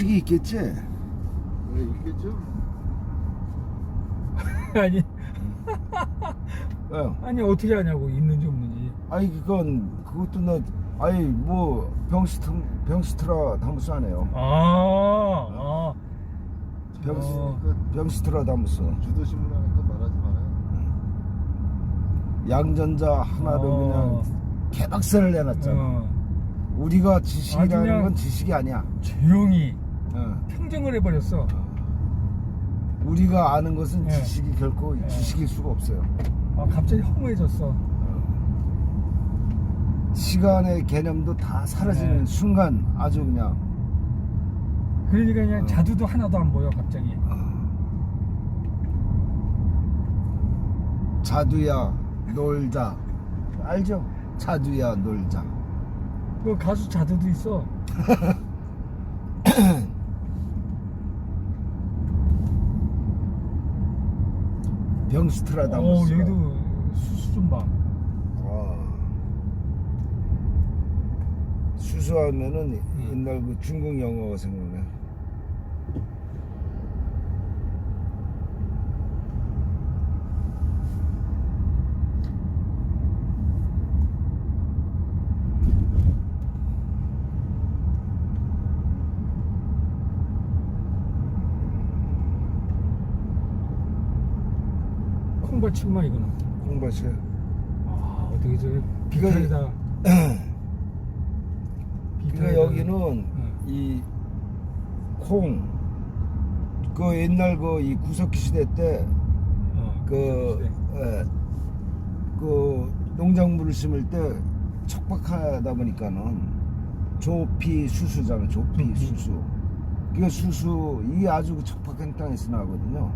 격식이 있겠지? 네, 있겠죠? 아니 어. 아니 어떻게 하냐고 있는지 없는지 아니 그건 그것도 나 아니 뭐 병스트 병스트라 다무스 하네요. 아, 아 병스 어. 병스트라 다무스. 주도 신문 하니까 말하지 말아요. 양전자 하나로 어. 그냥 개박살을 내놨잖아. 어, 우리가 지식이라는 그냥- 건 지식이 아니야. 조용히 어. 평정을 해버렸어 우리가 아는 것은 네. 지식이 결코 네. 지식일 수가 없어요. 아, 갑자기 허무해졌어 시간의 개념도 다 사라지는 네. 순간 아주 그냥 그러니까 그냥 어. 자두도 하나도 안 보여 갑자기 자두야 놀자 알죠? 자두야 놀자 그 가수 자두도 있어 어 병스트라다무스 여기도 수수 좀 봐. 아. 수수하면은 옛날 그 중국 영어가 생각나 콩밭이구만 이거는 콩밭이 아 어떻게 저 비가 비탈에다 그러니까 여기는 응. 이 콩, 그 옛날 그 이 구석기 시대 때 어, 그, 예, 그 농작물을 심을 때 척박하다 보니까는 조피 수수잖아. 조피 조피. 수수. 그 수수 이게 아주 그 척박한 땅에서 나거든요.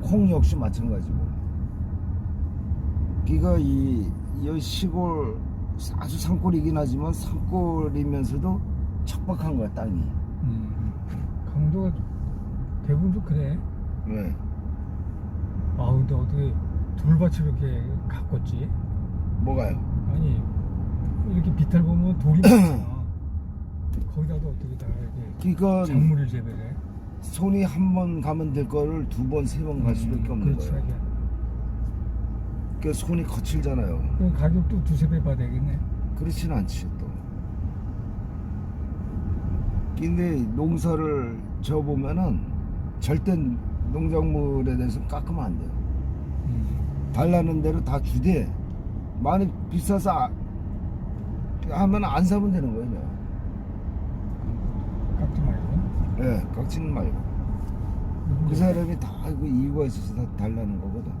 콩 역시 마찬가지고. 그니까 이, 이 시골 아주 산골이긴 하지만 산골이면서도 척박한 거야 땅이. 음, 강도가 대부분 좀 그래 네. 아 근데 어떻게 돌밭을 이렇게 가꿨지 뭐가요? 아니 이렇게 비탈 보면 돌이 많잖아 거기다도 어떻게 다 이렇게 그러니까 작물을 재배해 손이 한 번 가면 될 거를 두 번, 세 번 갈 수밖에 없는 그렇지 거예요. 하긴. 그 손이 거칠잖아요. 그럼 가격도 두세 배 받아야겠네 그렇진 않지 또. 근데 농사를 져 보면은 절대 농작물에 대해서 깎으면 안 돼요. 음. 달라는 대로 다 주되 많이 비싸서 아- 하면 안 사면 되는 거예요. 그냥. 깎지 말고 예, 깎지는 말고. 그 사람이 다 그 이유가 있어서 다 달라는 거거든.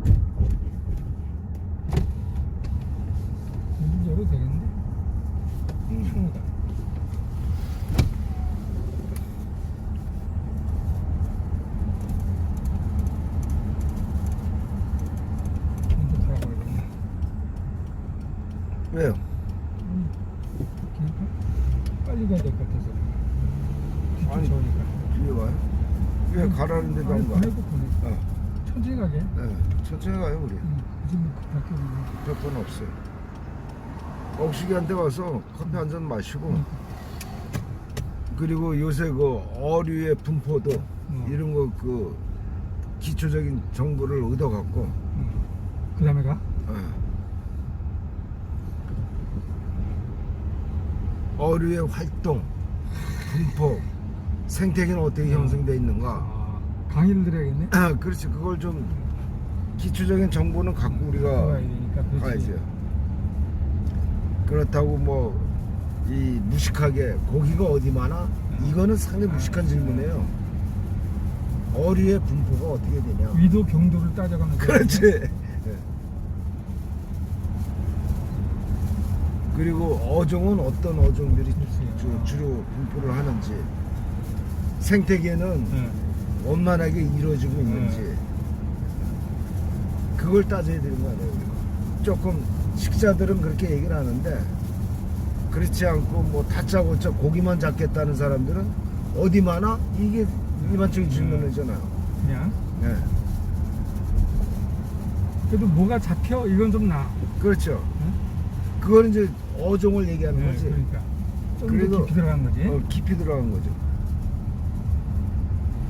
문 열어도 되겠는데 음. 충분하다 왜요? 음, 빨리 가야 될 것 같아서 아니, 저으니까 뒤에 와요? 왜 가라는 데도 안 가? 보내고 보내 어, 천천히 가게 네, 천천히 가요 우리. 응, 굳이 뭐 급할 게 없네 몇번 없어요. 억식이한테 가서 커피 한 잔 마시고 그리고 요새 그 어류의 분포도 음. 이런 거 그 기초적인 정보를 얻어갖고 그 다음에 가? 어. 어류의 활동, 분포, 생태계는 어떻게 음. 형성돼 있는가 아, 강의를 들어야겠네 그렇지 그걸 좀 기초적인 정보는 갖고 우리가 가야 되니까 그렇지. 가야죠. 그렇다고 뭐 이 무식하게 고기가 어디 많아? 이거는 상당히 무식한 질문이에요. 어류의 분포가 어떻게 되냐? 위도 경도를 따져가면서 그렇지. 예. 그리고 어종은 어떤 어종들이. 주, 주로 분포를 하는지 생태계는 응. 원만하게 이루어지고 있는지 네. 그걸 따져야 되는 거 아니에요 우리가 조금 식자들은 그렇게 얘기를 하는데 그렇지 않고 뭐 다짜고짜 고기만 잡겠다는 사람들은 어디 많아? 이게 일반적인 질문이잖아요 그냥 네. 그래도 뭐가 잡혀 이건 좀 나. 그렇죠 응? 그거는 이제 어종을 얘기하는 네, 거지 그러니까 좀 그래도- 더 깊이 들어간 거지. 어, 깊이 들어간 거죠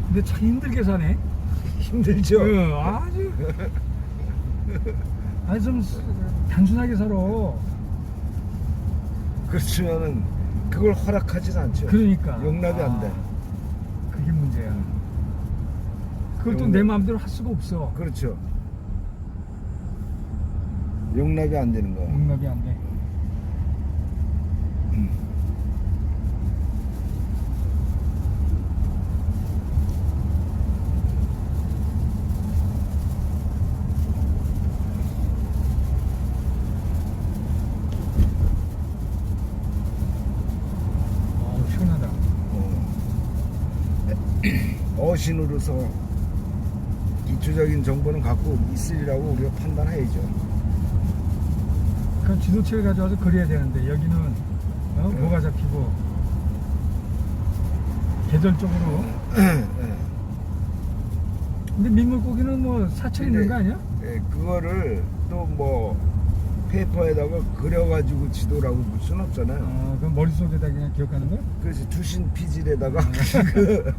근데 참 힘들게 사네. 힘들죠. 응, 아주 아주 좀 스- 단순하게 살아. 그렇지만은 그걸 허락하진 않죠. 그러니까 용납이 안 돼. 아, 그게 문제야. 그걸 또 용납. 내 마음대로 할 수가 없어. 그렇죠. 용납이 안 되는 거야. 용납이 안 돼. 어우, 시원하다. 어. 어신으로서 기초적인 정보는 갖고 있으리라고 우리가 판단해야죠. 그 지도체를 가져와서 그려야 되는데 여기는 어? 네. 뭐가 잡히고 계절적으로 예. 근데 민물고기는 뭐 사철 있는 거 아니야? 예, 그거를 또 뭐 페이퍼에다가 그려가지고 지도라고 볼 수는 없잖아요. 어, 그럼 머릿속에다 그냥 기억하는 거야? 그래서 두신 피질에다가 그?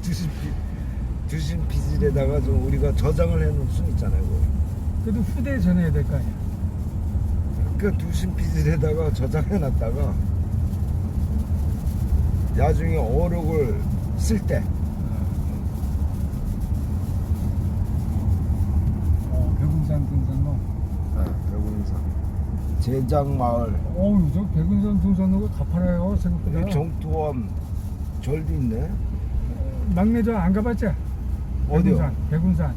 두신 피 두신 피질에다가 좀 우리가 저장을 해놓을 수는 있잖아요. 그거. 그래도 후대에 전해야 될 거 아니야? 그 두신 피질에다가 저장해놨다가 나중에 어록을 쓸 때 어, 백운산 등산로. 백운산 제장마을 어우, 저 백운산 등산로가 가파라요, 생각보다. 여기 정토암 절도 있네. 막내 저 안 가봤지? 어디요? 백운산. 백운산.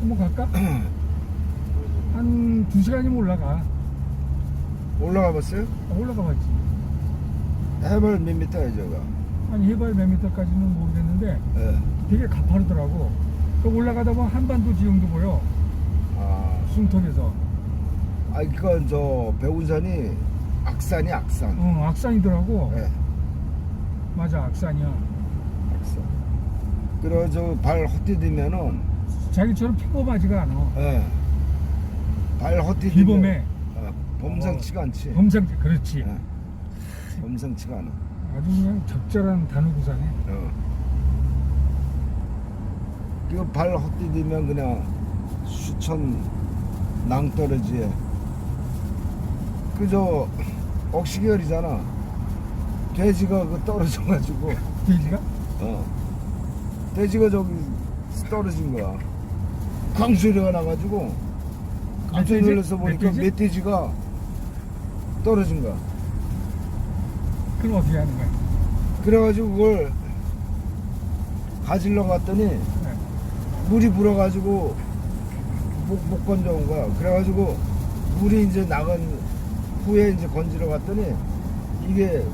한번 갈까? 한 두 시간이면 올라가. 올라가 봤어요? 어, 올라가 봤지. 해발 몇 미터야 저가? 아니 해발 몇 미터까지는 모르겠는데 예. 되게 가파르더라고. 그 올라가다 보면 한반도 지형도 보여. 아, 숨통에서. 아 그건 저 백운산이 악산이 악산. 어, 악산이더라고. 예, 맞아, 악산이야. 악산. 그래서 발 헛디디면은 자기처럼 평범하지가 않아. 예. 발 헛디디면 비범해. 어, 범상치가 않지. 범상, 그렇지. 예. 범상치가 않아. 아주 그냥 적절한 단어 구사네. 어. 이거 발 헛디디면 그냥 수천 낭떠러지에 그저 억시결이잖아. 돼지가 그 떨어져가지고 돼지가? 어. 돼지가 저기 떨어진 거야. 강수리가 나가지고 깜짝 멧돼지? 놀라서 보니까 멧돼지? 멧돼지가 떨어진 거야. 그럼 어떻게 하는 거야? 그래가지고 그걸 가지러 갔더니 네. 물이 불어가지고 못, 못 건져온 거야. 그래가지고 물이 이제 나간 후에 이제 건지러 갔더니 이게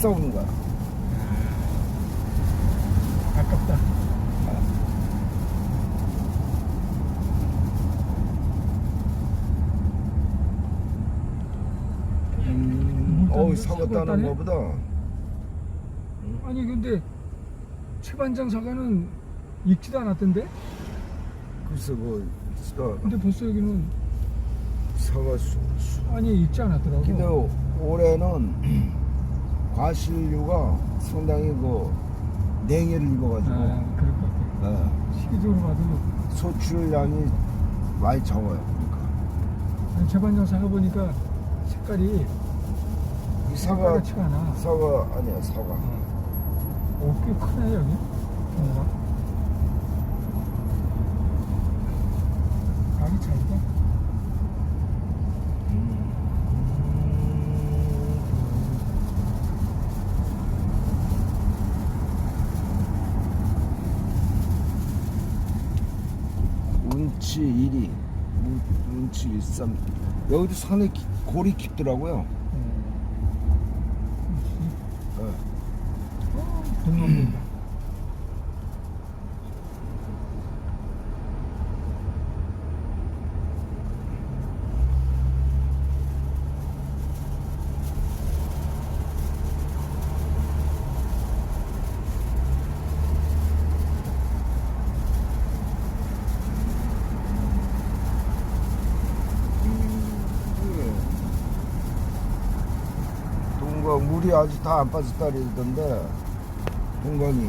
썩은 거야. 아깝다. 음, 물 어우? 사고 따는? 거보다 아니 근데 최반장 사과는 익지도 않았던데? 글쎄 뭐 사- 근데 벌써 여기는 사과 수, 수. 아니 익지 않았더라고. 근데 올해는 과실류가 상당히 그 냉해를 입어가지고 아, 그럴 것 같아. 네, 시기적으로 봐도 소출량이 많이 적어요. 그러니까 최반장 사과 보니까 색깔이 이 사과 빨갛지가 않아. 사과 아니야 사과. 오, 꽤 크네 여기. 규모가. 아기 잘 돼. 운치 1위, 운치 13. 여기도 산에 기- 골이 깊더라고요. 네. 동남북. 동강 물이 아직 다 안 빠졌다 그러던데 동강이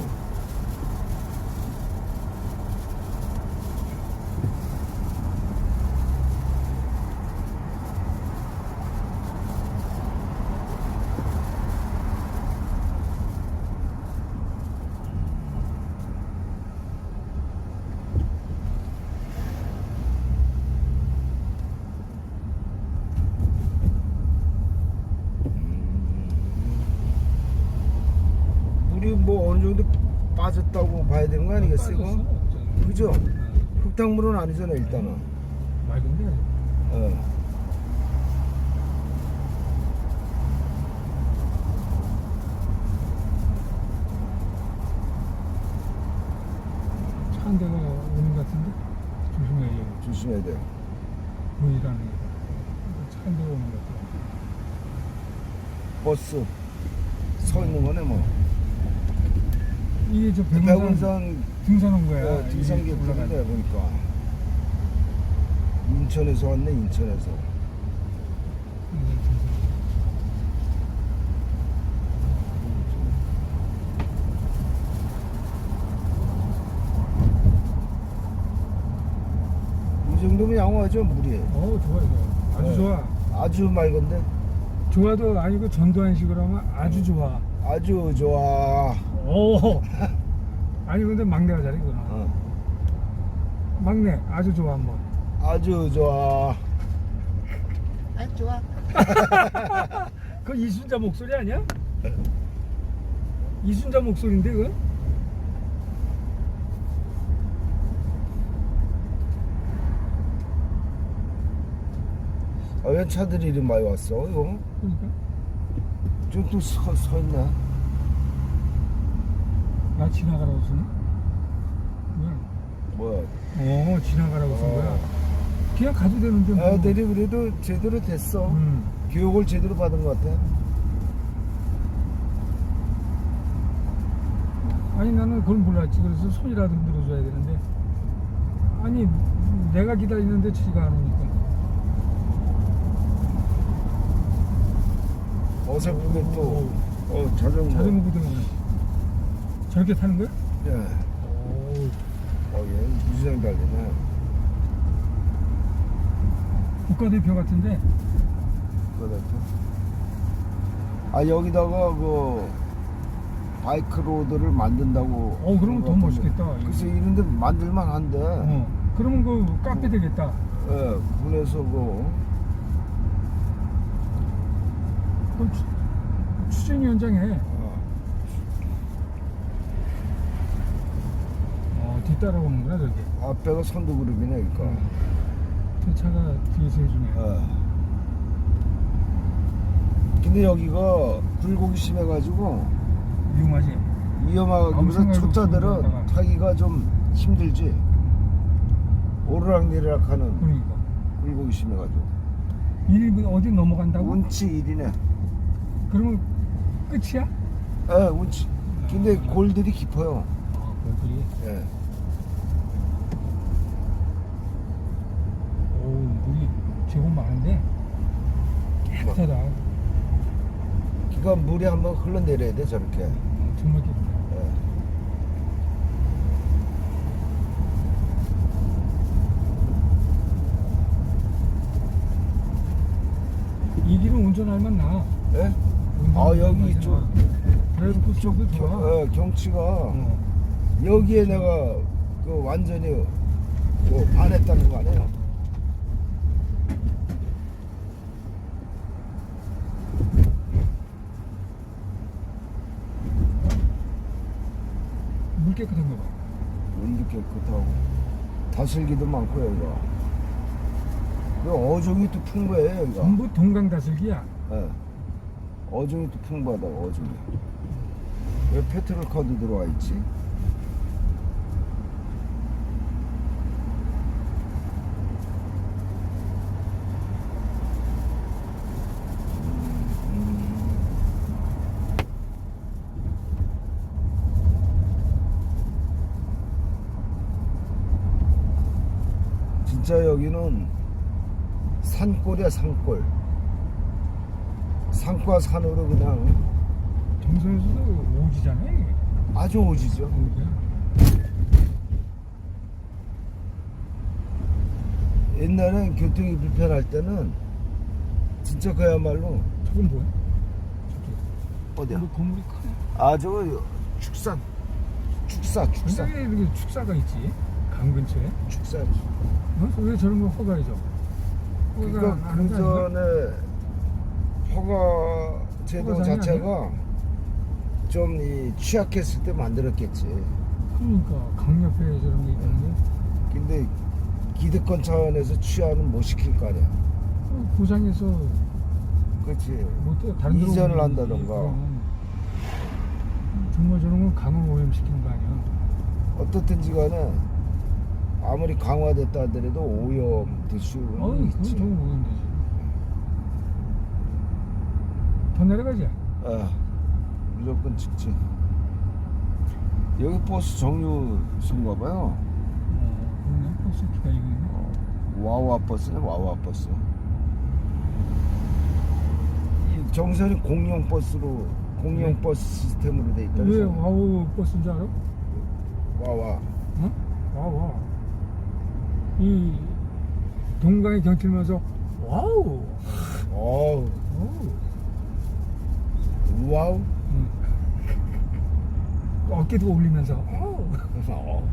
어느 정도 빠졌다고 봐야 되는 거 아니겠어요? 이거? 저는. 그죠? 어, 흙탕물은 아니잖아 일단은. 맑은데 어. 차 한 대가 오는 것 같은데 조심해야 조심해야 돼요. 보이라는 게. 차 한 대가 오는 것 같아. 버스 서 있는 거네 뭐. 이게 저 백운산 백운산 등산 온 거야. 어, 등산 객들인데 올라가는. 보니까 인천에서 왔네 인천에서. 네, 등산. 이 정도면 양호하죠 물이. 어 좋아 좋아. 아주 네. 좋아. 아주 맑은데 좋아도 아니고 전두환식으로 하면 아주 좋아. 아주 좋아. 오. 아니 근데 막내가 잘해 그거는. 어. 막내 아주 좋아 한번. 아주 좋아. 아 좋아. 그 이순자 목소리 아니야? 이순자 목소리인데 그? 아, 왜 차들이 이리 많이 왔어 이거? 그러니까 좀또 서, 서 있네. 나 지나가라고 쓰나? 뭐야? 뭐야? 어 지나가라고 쓴 거야. 어. 그냥 가도 되는데 뭐. 애들이 그래도 제대로 됐어. 음. 교육을 제대로 받은 것 같아. 아니 나는 그걸 몰랐지. 그래서 손이라도 흔들어줘야 되는데 아니 내가 기다리는데 지가 안 오니까. 어설프게 또 어, 자전거. 자전거 부대는 저렇게 타는 거야? 예. 오. 어, 얘 무지장 달리네. 국가대표 같은데. 그거다. 아 여기다가 그 바이크 로드를 만든다고. 어, 그러면 더 멋있겠다. 글쎄 이런 데 만들만 한데. 어. 그러면 그 카페 되겠다. 예, 군에서 그 그럼 추, 추진위 원장 해. 어, 어, 뒤따라오는구나, 저기. 앞에가 선두 그룹이네, 그러니까. 저 차가 뒤에서 해주네. 예. 근데 여기가 굴곡이 심해가지고 위험하지? 아무 생각이 초짜들은 타기가 좀 힘들지. 오르락내리락 하는 그러니까. 굴곡이 심해가지고. 일 어디 넘어간다고? 운치 1이네. 그러면 끝이야? 예, 운치. 근데 골들이 깊어요. 아, 거기. 예. 오, 물이 제법 많은데? 깨끗하다. 그러니까 물이 한번 흘러내려야 돼, 저렇게. 어, 정말 깨끗해. 예. 이 길은 운전할 만 나. 예? 운전 아, 여기. 마. 그래도 좋아. 경, 어, 경치가 어. 여기에 내가 그 완전히 뭐 반했다는 거 아니에요? 물 깨끗한 거 봐. 물도 깨끗하고 다슬기도 많고 여기가. 그 어종이 또 풍부해 여기가. 전부 동강 다슬기야. 예. 어종이 또 풍부하다 어종이. 왜 페트롤 카드 들어와 있지? 진짜 여기는 산골이야 산골 산과 산으로 그냥 정선에서도 오지잖아. 이게. 아주 오지죠 오지야. 옛날엔 교통이 불편할 때는 진짜 그야말로 저건 뭐야? 어디야? 뭐 건물이 크네. 아 저거 축산 축사 축사 이렇게 축사가 있지? 강 근처에? 축사 어? 왜 저런 거 허가해줘? 허가 그러니까 아닌가? 그전에 허가 제도 자체가 좀 이 취약했을 때 만들었겠지. 그러니까 강력회 저런 게 있는데 근데 기득권 차원에서 취하는 못 시킬 거 아니야. 어, 고장에서 그렇지. 못 다른 데로 이전을. 한다던가. 정말 저런 건 강을 오염시키는 거 아니야? 어떻든지 간에 아무리 강화됐다 하더라도 오염 될 수는 어, 그건 있지. 좀 오염되지. 더 내려가자. 아, 무조건 직진. 여기 버스 정류소인가 봐요. 어, 그러네. 버스 기다리고 있네. 와와 버스네, 와와 버스. 이 정선이 공영 버스로 공영 버스 시스템으로 돼 있다. 왜 와우 버스인 줄 알아? 와와. 어? 와, 와. 이 동강에 경치면서 와우. 어우. 와우. 응. 어깨도 올리면서 어우. 어.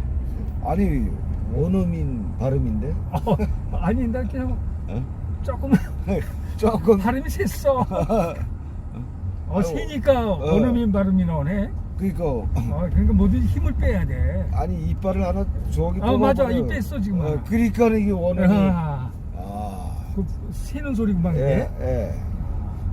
아니 원어민 발음인데? 어, 아니 나 그냥 어? 조금 조금 발음이 셌어. 어, 세니까 어. 원어민 발음이 나오네. 그러니까 어, 그러니까 뭐든지 힘을 빼야 돼. 아니 이빨을 하나 저기 아, 맞아. 이 뺐어, 지금. 어, 그러니까 이게 원어민. 아, 아, 그 새는 소리구만 예. 예.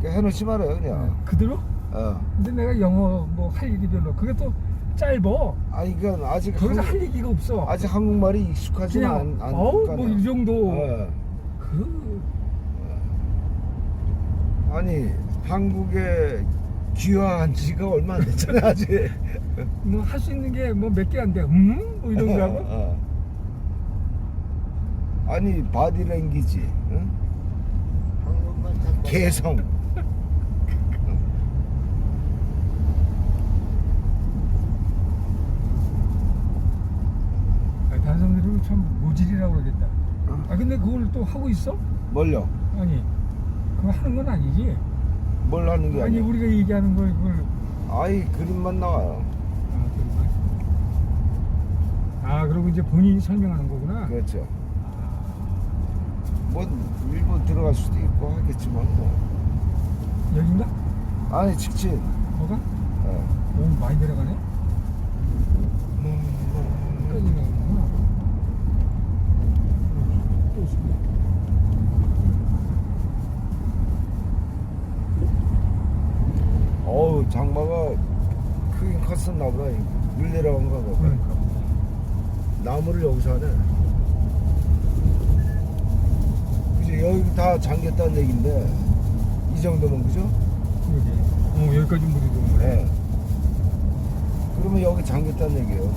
그냥 해놓지 말아요 그냥. 어, 그대로? 어. 근데 내가 영어 뭐 할 일이 별로. 그게 또 짧어. 아니 그러니까 아직 거기서 한국, 할 얘기가 없어. 아직 한국말이 익숙하지 그냥 않, 않 어우. 뭐 이 정도. 어. 그 아니 한국에 귀화한 지가 얼마 안 됐잖아 아직. 뭐 할 수 있는 게 뭐 몇 개 안 돼. 음? 뭐 이런 거 하고. 어. 아니 바디랭귀지, 응? 한국말 다 개성. 아, 단성들은 참 모질이라고 그러겠다. 어. 아 근데 그걸 또 하고 있어? 뭘요? 아니 그거 하는 건 아니지. 뭘 하는 게 아니 아니야? 우리가 얘기하는 걸 그걸 아이 그림만 나와요. 아 그런가? 아 그리고 이제 본인이 설명하는 거구나. 그렇죠. 뭐 일본 들어갈 수도 있고 하겠지만 뭐. 여긴가? 아니 직진. 뭐가? 어. 오 많이 내려가네. 끝까지 내려가구나. 또 있습니다. 어우 장마가 크긴 컸었나 보다. 물 내려간 거 봐. 그러니까. 나무를 여기서 하네. 그지 여기 다 잠겼다는 얘긴데 이 정도면 그죠? 그러게. 어 여기까지 물이 들어오네. 예. 그러면 여기 잠겼다는 얘기예요.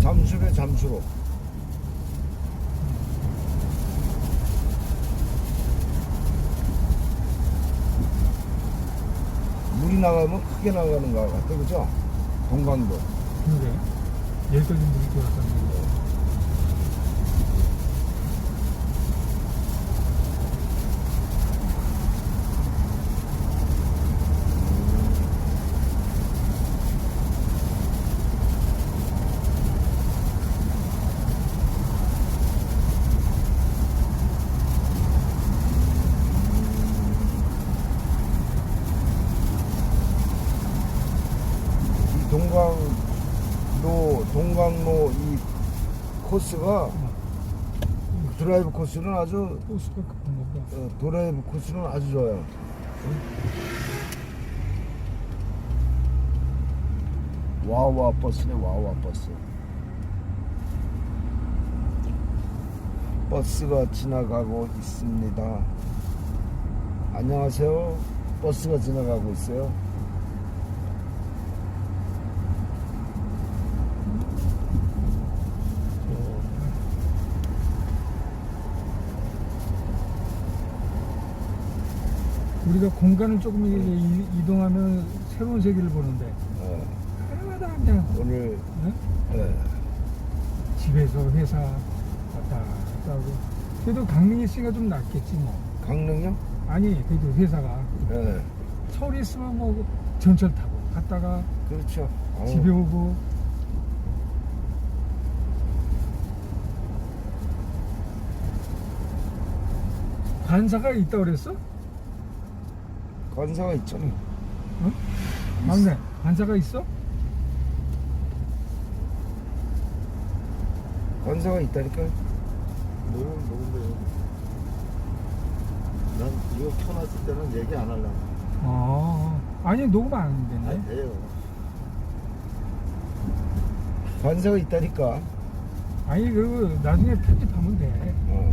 잠수래 잠수로. 물이 나가면 크게 나가는 것 같아, 그죠? 동강도. 그러게. 여기까지 물이 들어왔다는 거. 이 동강로, 동강로 이 코스가 드라이브 코스는 아주. 어, 드라이브 코스는 아주 좋아요. 와와 버스네 와와 버스. 버스가 지나가고 있습니다. 안녕하세요. 버스가 지나가고 있어요. 우리가 공간을 조금 이제 이- 이동하면 새로운 세계를 보는데. 어, 하나마다. 그냥 오늘 어? 예, 집에서 회사 왔다 갔다 하고. 그래도 강릉에 있으니까 좀 낫겠지 뭐. 강릉요? 아니 그래도 회사가. 예, 서울에 있으면 뭐 전철 타고 갔다가 그렇죠. 어우, 집에 오고. 관사가 있다 그랬어? 관사가 있잖아. 어? 막내 반사가 있어? 관사가 있다니까. 녹음 녹음돼요. 난 이거 켜놨을 때는 얘기 안 하려고. 어 아니 녹음 안 아니 되네 돼요. 관사가 있다니까. 아니 그 나중에 편집하면 돼 어.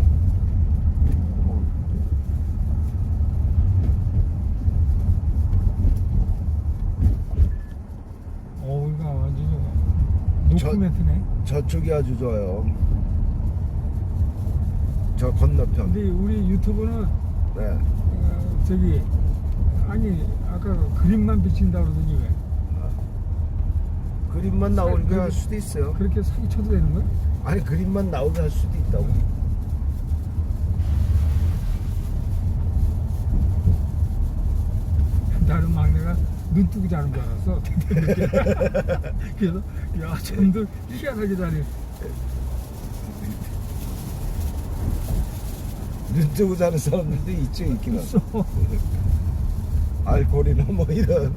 어우 이거 완전히 노코멘트네 저쪽이 아주 좋아요. 저 건너편. 근데 우리 유튜브는 네. 어, 저기 아니 아까 그림만 비친다 그러더니 왜 그림만 나오게 그- 할 수도 있어요. 그렇게 사기 쳐도 되는 거야? 아니 그림만 나오게 할 수도 있다고. 나는 막내가 눈 뜨고 자는 줄 알았어 그래서 야 쟤들 희한하게 자네 눈 뜨고 자는 사람들도 있죠 있기는. 있어 알코올이나 뭐 이런.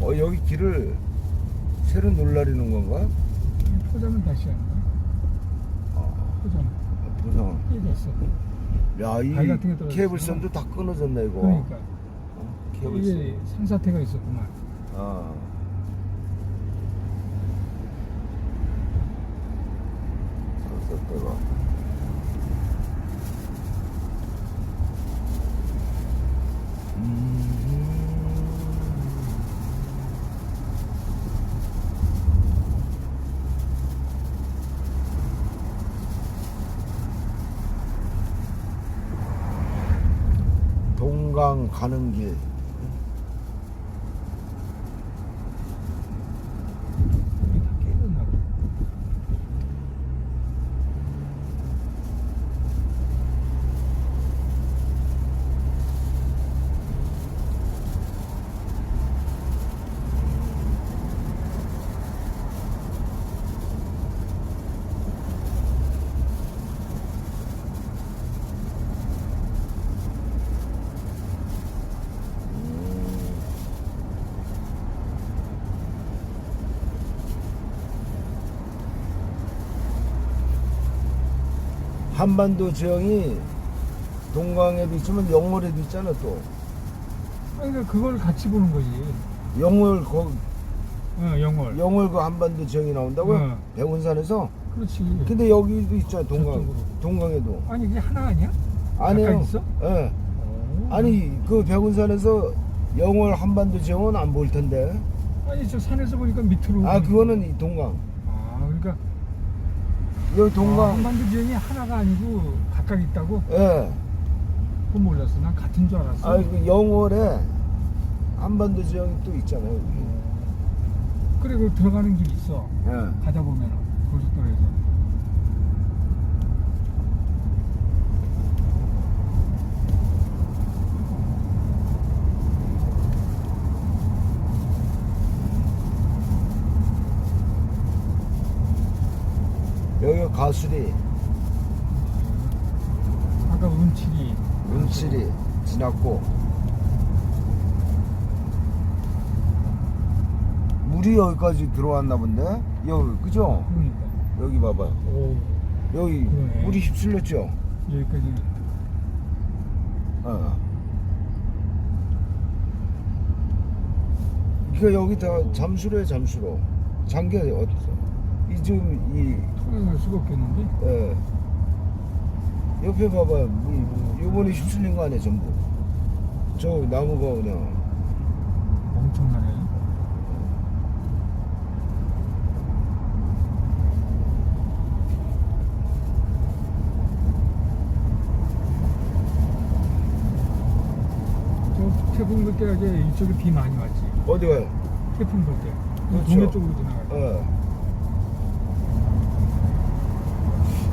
어 여기 길을 새로 놀라리는 건가? 포장은 다시 하는 거야 아, 포장 보상. 야, 같은 게이 떨어졌어. 케이블선도 다 끊어졌네 이거. 그러니까 어, 이게 케이블선. 상사태가 있었구만 아. 상사태가. 동강 가는 길. 이게 다 깨졌나 봐 한반도 지형이 동강에도 있지만 영월에도 있잖아 또 아니 그러니까 그걸 같이 보는 거지 영월 거어 영월 영월 그 한반도 지형이 나온다고 요? 응. 백운산에서 그렇지 근데 여기도 있잖아 동강 저쪽으로. 동강에도 아니 이게 하나 아니야? 아니에요 약간 있어? 예 오. 아니 그 백운산에서 영월 한반도 지형은 안 보일 텐데 아니 저 산에서 보니까 밑으로 아 그거는 이 동강 여기 아, 동강 한반도 지형이 하나가 아니고 각각 있다고? 예. 그건 몰랐어. 난 같은 줄 알았어. 아, 그 영월에 한반도 지형이 또 있잖아요 여기. 그래 그 들어가는 길 있어. 예. 가다 보면은. 고속도로에서 여기 가 가수리. 아까 은칠이. 은칠이 지났고. 물이 여기까지 들어왔나 본데? 여기 그죠? 그러니까. 여기 봐봐요. 오. 여기 그러네. 물이 휩쓸렸죠? 여기까지. 어. 그러니까 여기 다 잠수로에 잠수로. 장계 어디서 이 지금 이 통행할 수가 없겠는데 예. 옆에 봐봐요 물 요번에 휩쓸린 거 아니야 전부 저 나무가 그냥 엄청나네 저 태풍 불때 이제 이쪽에 비 많이 왔지 어디 가요? 태풍 불 때 그렇죠. 동해 쪽으로 지나가 예.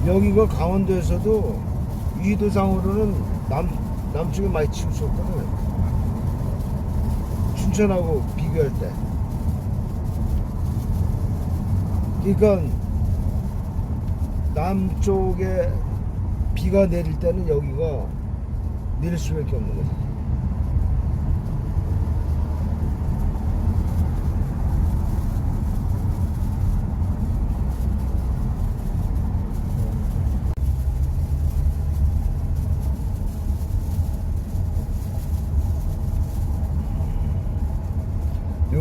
여기가 강원도에서도 위도상으로는 남 남쪽에 많이 치우쳤거든. 춘천하고 비교할 때. 그러니까 남쪽에 비가 내릴 때는 여기가 내릴 수밖에 없는 거지.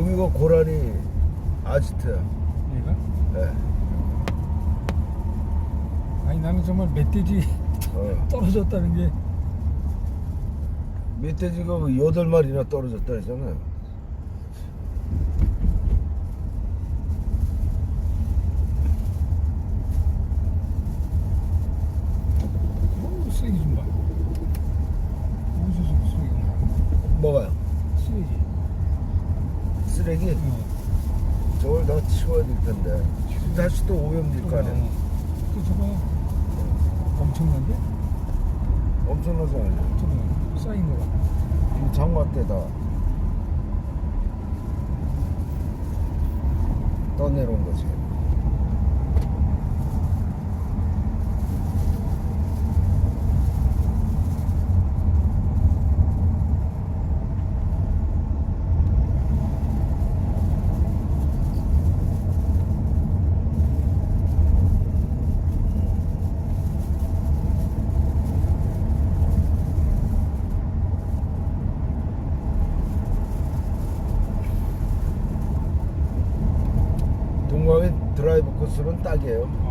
여기가 고라니 아지트야. 얘가? 네. 아니 나는 정말 멧돼지 어. 떨어졌다는 게. 멧돼지가 뭐 여덟 마리나 떨어졌다 했잖아요. 이건 딱이에요.